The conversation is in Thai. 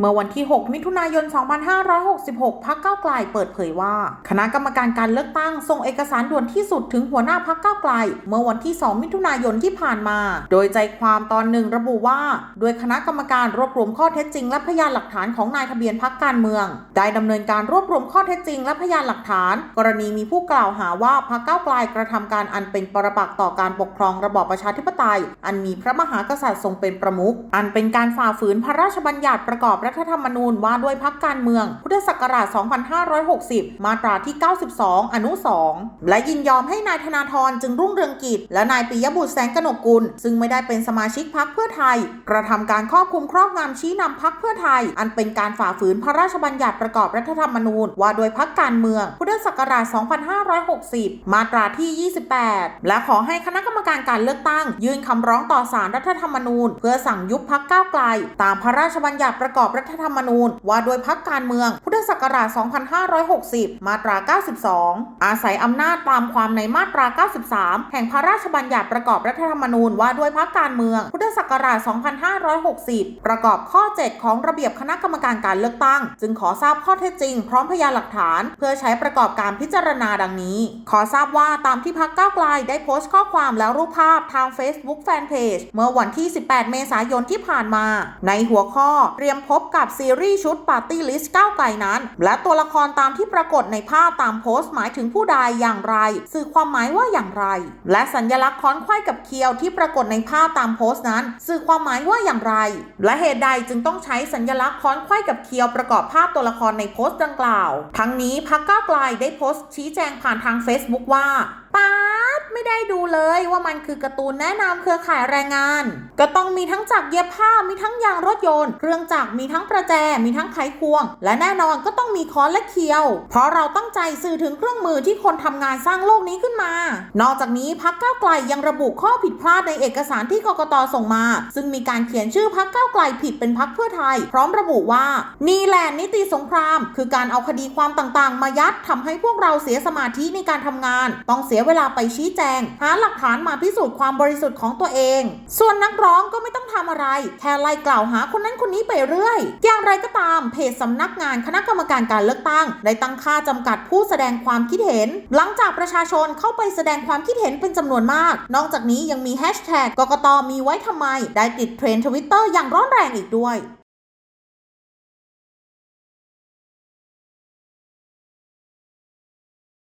เมื่อวันที่ 6 มิถุนายน 2566 พักเก้าไกลเปิดเผยว่า คณะกรรมการการเลือกตั้งส่งเอกสารด่วนที่สุดถึงหัวหน้าพักเก้าไกล เมื่อวันที่ 2 มิถุนายนที่ผ่านมา โดยใจความตอนหนึ่งระบุว่า โดยคณะกรรมการรวบรวมข้อเท็จจริง และพยานหลักฐานของนายทะเบียนพักการเมือง ได้ดำเนินการรวบรวมข้อเท็จจริง และพยานหลักฐาน กรณีมีผู้กล่าวหาว่าพักเก้าไกลกระทำการอันเป็นปรปักษ์ต่อการปกครองระบอบประชาธิปไตย อันมีพระมหากษัตริย์ทรงเป็นประมุขอันเป็นการฝ่าฝืนพระราชบัญญัติประกอบรัฐธรรมนูญว่าด้วยพักการเมือง พุทธศักราช 2560 มาตราที่ 92 อนุ 2 และยินยอมให้นายธนาธรจึงรุ่งเรืองกิจ และนายปิยบุตรแสงกนกกุล ซึ่งไม่ได้เป็นสมาชิกพักเพื่อไทย กระทำการครอบคุมครอบงำชี้นำพักเพื่อไทย อันเป็นการฝ่าฝืนพระราชบัญญัติประกอบรัฐธรรมนูญ ว่าด้วยพักการเมือง พุทธศักราช 2560 มาตราที่ 28 และขอให้คณะกรรมการการเลือกตั้ง ยื่นคำร้องต่อศาลรัฐธรรมนูญ เพื่อสั่งยุบพักก้าวไกล ตามพระราชบัญญัติประกอบรัฐธรรมนูญ ว่าด้วยพักการเมือง พุทธศักราช 2560 มาตรา 92 อาศัยอำนาจตามความในมาตรา 93 แห่งพระราชบัญญัติประกอบรัฐธรรมนูญว่าด้วยพักการเมือง พุทธศักราช 2560 ประกอบข้อ 7 ของระเบียบคณะกรรมการการเลือกตั้ง จึงขอทราบข้อเท็จจริง พร้อมพยานหลักฐาน เพื่อใช้ประกอบการพิจารณาดังนี้ ขอทราบว่าตามที่พักก้าวไกลได้โพสต์ข้อความและรูปภาพทาง Facebook Fanpage เมื่อวันที่ 18 เมษายนที่ผ่านมา ในหัวข้อเตรียมพบกับซีรีส์ชุด Party List ก้าวไกลนั้น และตัวละครตามที่ปรากฏในภาพตามโพสต์หมายถึงผู้ใดอย่างไร สื่อความหมายว่าอย่างไร และสัญลักษณ์ค้อนไขว้กับเคียวที่ปรากฏในภาพตามโพสต์นั้น สื่อความหมายว่าอย่างไร และเหตุใดจึงต้องใช้สัญลักษณ์ค้อนไขว้กับเคียวประกอบภาพตัวละครในโพสต์ดังกล่าว ทั้งนี้พักก้าวไกลได้โพสต์ชี้แจงผ่านทาง Facebook ว่าป๊า ดูเลยว่ามันคือการ์ตูนแนะนำเครือข่ายแรงงาน ก็ต้องมีทั้งจักรเย็บผ้ามีทั้งยางรถยนต์เครื่องจักรมีทั้งประแจ มีทั้งไขควง และแน่นอนก็ต้องมีค้อนและเคียว เพราะเราตั้งใจสื่อถึงเครื่องมือที่คนทำงานสร้างโลกนี้ขึ้นมา นอกจากนี้พักก้าวไกลยังระบุข้อผิดพลาดในเอกสารที่กกตส่งมา ซึ่งมีการเขียนชื่อพักก้าวไกลผิดเป็นพักเพื่อไทย พร้อมระบุว่านี่แหละนิติสงคราม คือการเอาคดีความต่างๆ มายัดทำให้พวกเราเสียสมาธิในการทำงาน ต้องเสียเวลาไปชี้แจงหาหลักฐานมาพิสูจน์ความบริสุทธิ์ของตัวเอง ส่วนนักร้องก็ไม่ต้องทำอะไร แค่ไล่กล่าวหาคนนั้นคนนี้ไปเรื่อย อย่างไรก็ตามเพจสำนักงานคณะกรรมการการเลือกตั้ง ได้ตั้งค่าจำกัดผู้แสดงความคิดเห็น หลังจากประชาชนเข้าไปแสดงความคิดเห็นเป็นจำนวนมาก นอกจากนี้ยังมีแฮชแท็กกกตมีไว้ทำไม ได้ติดเทรนด์ทวิตเตอร์อย่างร้อนแรงอีกด้วย